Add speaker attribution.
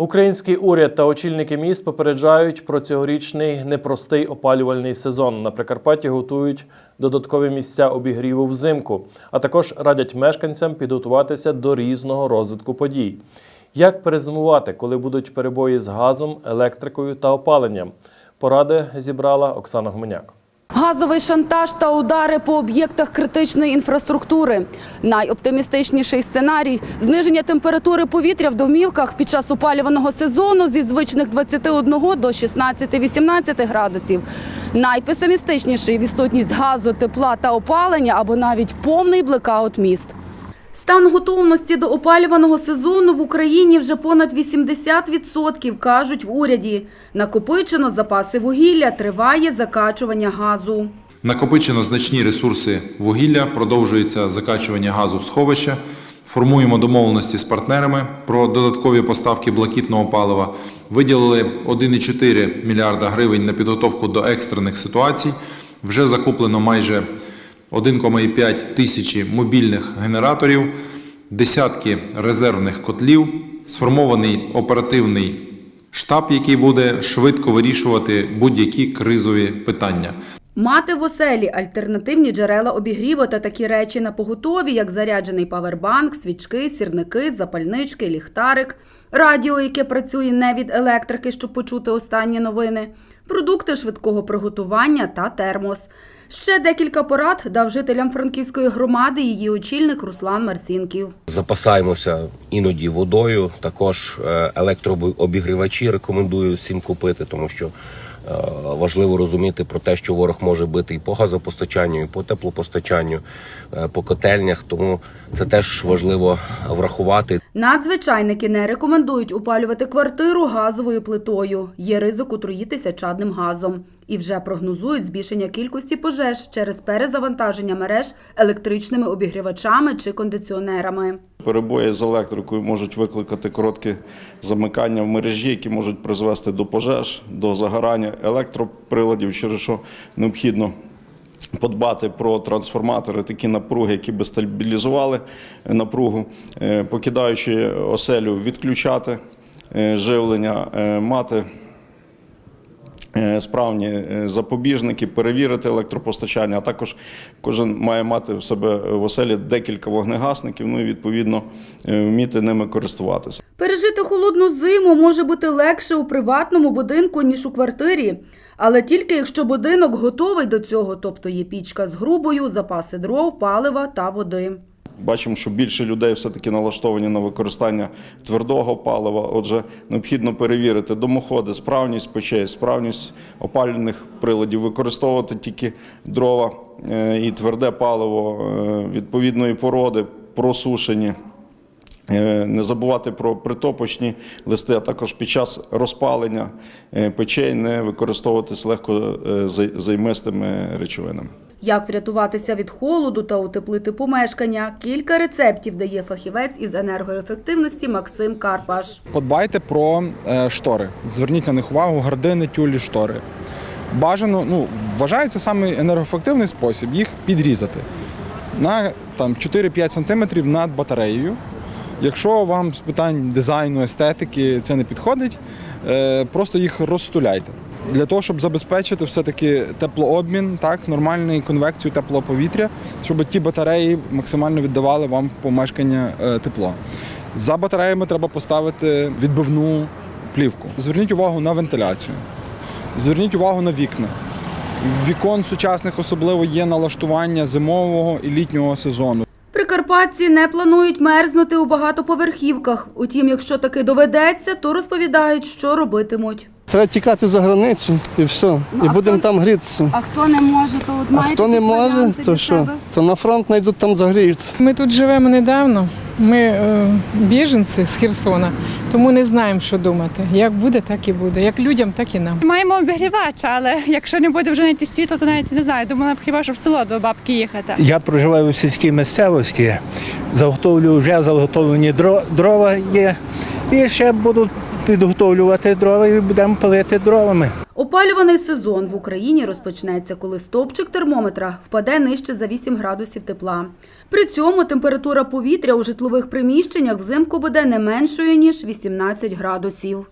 Speaker 1: Український уряд та очільники міст попереджають про цьогорічний непростий опалювальний сезон. На Прикарпатті готують додаткові місця обігріву взимку, а також радять мешканцям підготуватися до різного розвитку подій. Як перезимувати, коли будуть перебої з газом, електрикою та опаленням? Поради зібрала Оксана Гуменяк.
Speaker 2: Газовий шантаж та удари по об'єктах критичної інфраструктури. Найоптимістичніший сценарій – зниження температури повітря в домівках під час опалюваного сезону зі звичних 21 до 16-18 градусів. Найпесимістичніший – відсутність газу, тепла та опалення або навіть повний блекаут міст. Стан готовності до опалюваного сезону в Україні вже понад 80%, кажуть в уряді. Накопичено запаси вугілля, триває закачування газу.
Speaker 3: Накопичено значні ресурси вугілля, продовжується закачування газу в сховища. Формуємо домовленості з партнерами про додаткові поставки блакитного палива. Виділили 1,4 мільярда гривень на підготовку до екстрених ситуацій. Вже закуплено майже 1,5 тисячі мобільних генераторів, десятки резервних котлів, сформований оперативний штаб, який буде швидко вирішувати будь-які кризові питання.
Speaker 2: Мати в оселі альтернативні джерела обігріву та такі речі на поготові, як заряджений павербанк, свічки, сірники, запальнички, ліхтарик, радіо, яке працює не від електрики, щоб почути останні новини, продукти швидкого приготування та термос. Ще декілька порад дав жителям франківської громади її очільник Руслан Марсінків.
Speaker 4: Запасаємося іноді водою. Також е, електрообігрівачі рекомендую всім купити, тому що важливо розуміти про те, що ворог може бити і по газопостачанню, і по теплопостачанню, е, по котельнях. Тому це теж важливо врахувати.
Speaker 2: Надзвичайники не рекомендують опалювати квартиру газовою плитою. Є ризик отруїтися чадним газом. І вже прогнозують збільшення кількості пожеж через перезавантаження мереж електричними обігрівачами чи кондиціонерами.
Speaker 5: Перебої з електрикою можуть викликати короткі замикання в мережі, які можуть призвести до пожеж, до загорання електроприладів, через що необхідно подбати про трансформатори, такі напруги, які би стабілізували напругу, Е, покидаючи оселю, відключати е, живлення, е, мати е, справні е, запобіжники, перевірити електропостачання, а також кожен має мати в себе в оселі декілька вогнегасників, ну і відповідно е, вміти ними користуватися.
Speaker 2: Пережити холодну зиму може бути легше у приватному будинку, ніж у квартирі. Але тільки якщо будинок готовий до цього, тобто є пічка з грубою, запаси дров, палива та води.
Speaker 5: Бачимо, що більше людей все-таки налаштовані на використання твердого палива. Отже, необхідно перевірити домоходи, справність печей, справність опалювальних приладів, використовувати тільки дрова е, і тверде паливо е, відповідної породи, просушені. Е, Не забувати про притопочні листи, а також під час розпалення е, печей не використовуватись легко е, займистими речовинами.
Speaker 2: Як врятуватися від холоду та утеплити помешкання? Кілька рецептів дає фахівець із енергоефективності Максим Карпаш.
Speaker 6: Подбайте про штори. Зверніть на них увагу, гардини, тюлі, штори. Бажано, ну, вважається саме енергоефективний спосіб їх підрізати на там, 4-5 см над батареєю. Якщо вам з питань дизайну, естетики це не підходить, е, просто їх розстуляйте. Для того, щоб забезпечити все-таки теплообмін, так, нормальну конвекцію теплого повітря, щоб ті батареї максимально віддавали вам помешкання е, тепло. За батареями треба поставити відбивну плівку. Зверніть увагу на вентиляцію. Зверніть увагу на вікна. Вікон сучасних особливо є налаштування зимового і літнього сезону.
Speaker 2: Прикарпатці не планують мерзнути у багатоповерхівках. Утім, якщо таки доведеться, то розповідають, що робитимуть.
Speaker 7: Треба тікати за границю і все.
Speaker 2: Ну,
Speaker 7: І будемо
Speaker 2: хто-
Speaker 7: там грітися.
Speaker 2: А хто не може, то от
Speaker 7: А хто не може, то що? То на фронт знайдуть там загріють.
Speaker 8: Ми тут живемо недавно. Ми е, біженці з Херсона, тому не знаємо, що думати. Як буде, так і буде. Як людям, так і нам.
Speaker 9: Маємо обігрівач, але якщо не буде вже знайти світло, то навіть не знаю. Думала б хіба що в село до бабки їхати.
Speaker 10: Я проживаю в сільській місцевості, заготовлю вже заготовлені дро- дрова є. І ще буду підготовлювати дрова і будемо палити дровами.
Speaker 2: Опалюваний сезон в Україні розпочнеться, коли стовпчик термометра впаде нижче за 8 градусів тепла. При цьому температура повітря у житлових приміщеннях взимку буде не меншою ніж 18 градусів.